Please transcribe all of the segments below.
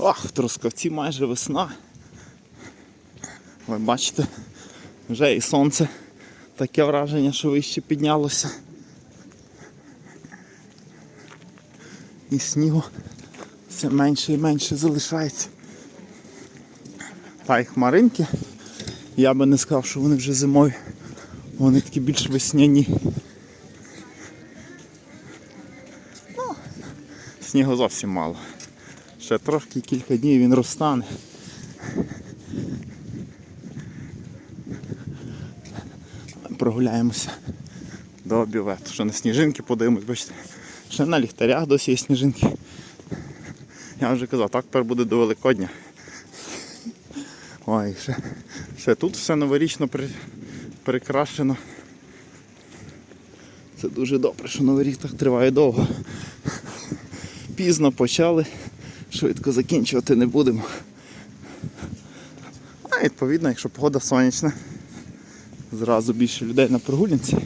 В Трускавці майже весна. Ви бачите, вже і сонце таке враження, що вище піднялося. І снігу все менше і менше залишається. Та й хмаринки. Я би не сказав, що вони вже зимою. Вони такі більш весняні. Ну, снігу зовсім мало. Ще трошки кілька днів він розтане. Прогуляємося до обівету. Ще на сніжинки подивимось, бачите. Ще на ліхтарях досі є сніжинки. Я вже казав, так тепер буде до Великодня. Ой, ще, ще тут все новорічно при, прикрашено. Це дуже добре, що Новий рік так триває довго. Пізно почали, швидко закінчувати не будемо. А відповідно, якщо погода сонячна, зразу більше людей на прогулянці.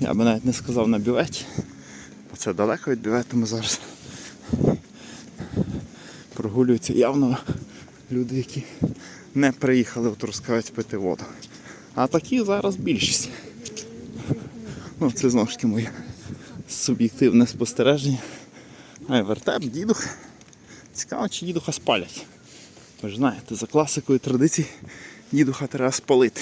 Я би навіть не сказав на бюветі, це далеко від бювету зараз. Прогулюються явно люди, які не приїхали в Трускавець пити воду. А такі зараз більшість. Ну, це знову ж таки моє суб'єктивне спостереження. Ай, вертеп, дідух. Цікаво, чи дідуха спалять. Ви ж знаєте, за класикою традицій дідуха треба спалити.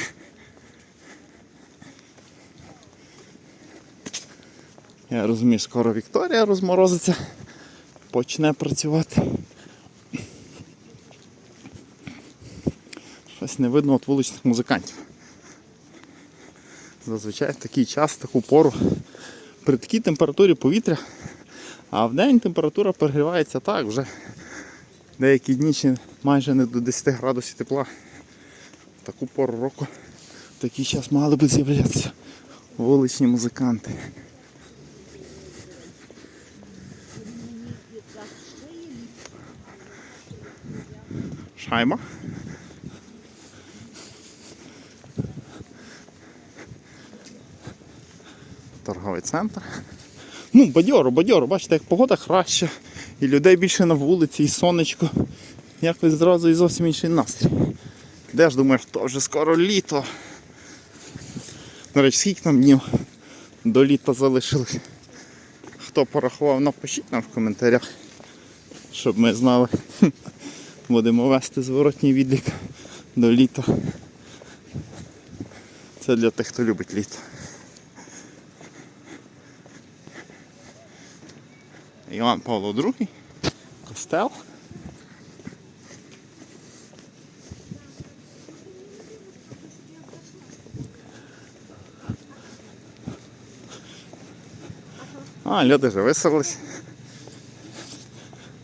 Я розумію, скоро Вікторія розморозиться, почне працювати. Щось не видно от вуличних музикантів. Зазвичай в такий час, в таку пору, при такій температурі повітря, а в день температура перегрівається так, вже деякі дні майже не до 10 градусів тепла. Таку пору року в такий час мали би з'являтися вуличні музиканти. Шайма. Торговий центр. Ну, бадьоро, бадьоро, бачите, як погода краща, і людей більше на вулиці, і сонечко. Якось зразу і зовсім інший настрій. Де ж думаєш, то вже скоро літо. До речі, скільки нам днів до літа залишилось? Хто порахував, напишіть нам в коментарях, щоб ми знали. Будемо вести зворотній відлік до літа. Це для тих, хто любить літо. Іван Павло II, костел. А, люди вже виселились.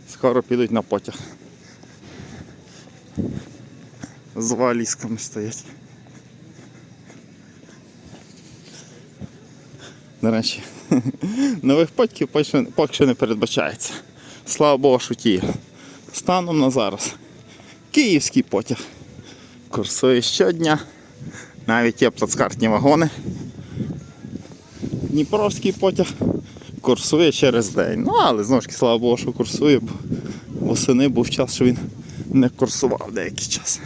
Скоро підуть на потяг. З валізками стоять. До речі, нових потягів поки що- не передбачається. Слава Богу, що ті. Станом на зараз. Київський потяг курсує щодня. Навіть є плацкартні вагони. Дніпровський потяг курсує через день. Ну, але знову ж таки, слава Богу, що курсує, бо восени був час, що він не курсував деякий час.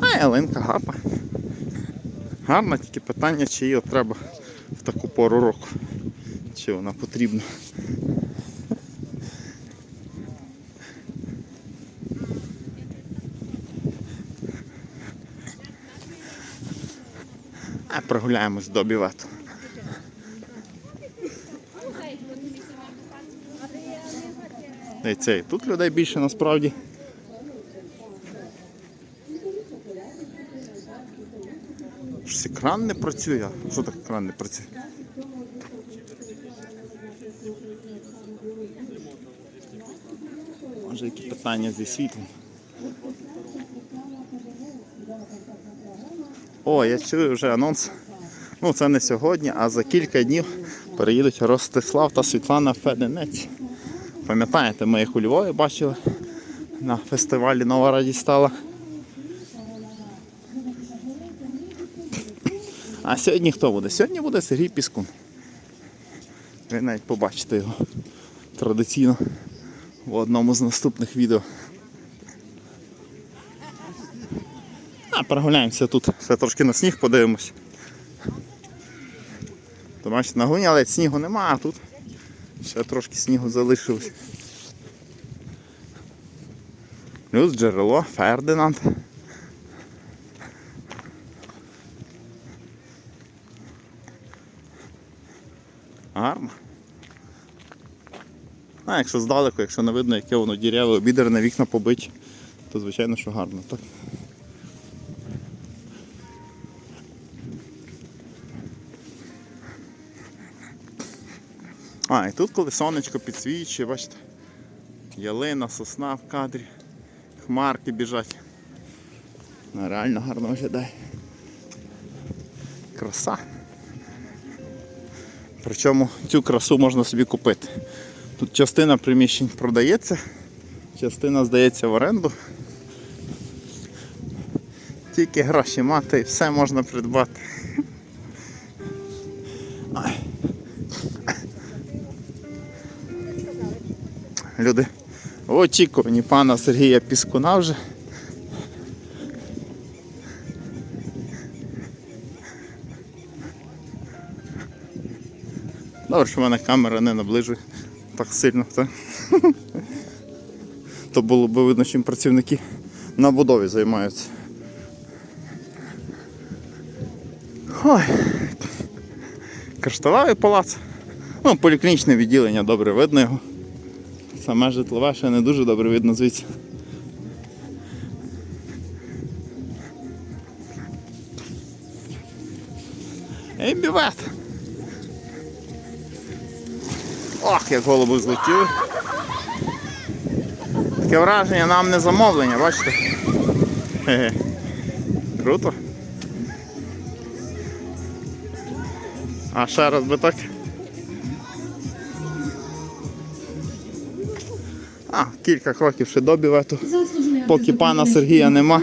А ялинка гарна. Гарна, тільки питання, чи її треба в таку пору року. Чи вона потрібна. А прогуляємось до бівету. І це, і тут людей більше насправді. Екран не працює. Що так екран не працює? Може які питання зі світлом. О, я чую вже анонс. Ну це не сьогодні, а за кілька днів переїдуть Ростислав та Світлана Феденець. Пам'ятаєте, ми їх у Львові бачили на фестивалі Нова радість стала. А сьогодні хто буде? Сьогодні буде Сергій Піскун. Ви навіть побачите його традиційно в одному з наступних відео. А, прогуляємося тут, ще трошки на сніг подивимось. То бачите, на снігу нема, а тут ще трошки снігу залишилось. Плюс джерело, Фердинанд. Гарно. А якщо здалеку, якщо не видно, яке воно діряве, обідерне вікна побиті, то звичайно, що гарно, так? А, і тут, коли сонечко підсвічує, бачите, ялина, сосна в кадрі, хмарки біжать. Реально гарно виглядає. Краса. Причому цю красу можна собі купити. Тут частина приміщень продається, частина здається в оренду. Тільки гроші мати і все можна придбати. Люди в очікуванні пана Сергія Піскуна вже. Добре, що в мене камера не наближує так сильно. Так? То було б видно, чим працівники на будові займаються. Ой. Кришталевий палац. Ну, поліклінічне відділення, добре видно його. Саме житлове ще не дуже добре видно звідси. Ей, бівет! Ох, як голуби злетіли. Таке враження нам не замовлення, бачите? Круто. А ще раз би так. А, кілька кроків ще до бівету. Поки пана Сергія нема.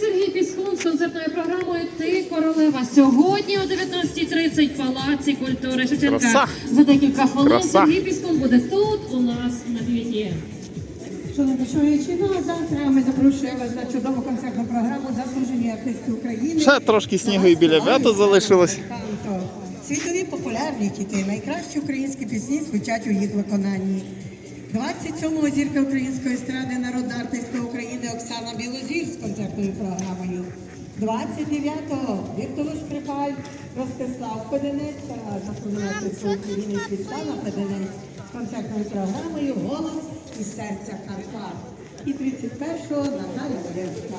Сергій Піскун з концертною програмою Ти королева. Сьогодні о 19.30 в Палаці культури Шевченка. Краса. За декілька хвилин Краса. Сергій Піскун буде тут у нас на півіті. Шановні чоловічі, ну а завтра ми запрошуємо вас на чудову концертну програму Заслужені артисти України. Ще трошки снігу і біля бету залишилось. Світові популярні хіти, найкращі українські пісні звучать у їх виконанні. 27-го зірка української естради народна артистка України Оксана Білозір з концертною програмою. 29-го Віктор скрипаль Ростислав Феденець, та України Світлана Феденець з концертною програмою Голос і серця Карпат. І 31-го Наталя Валерська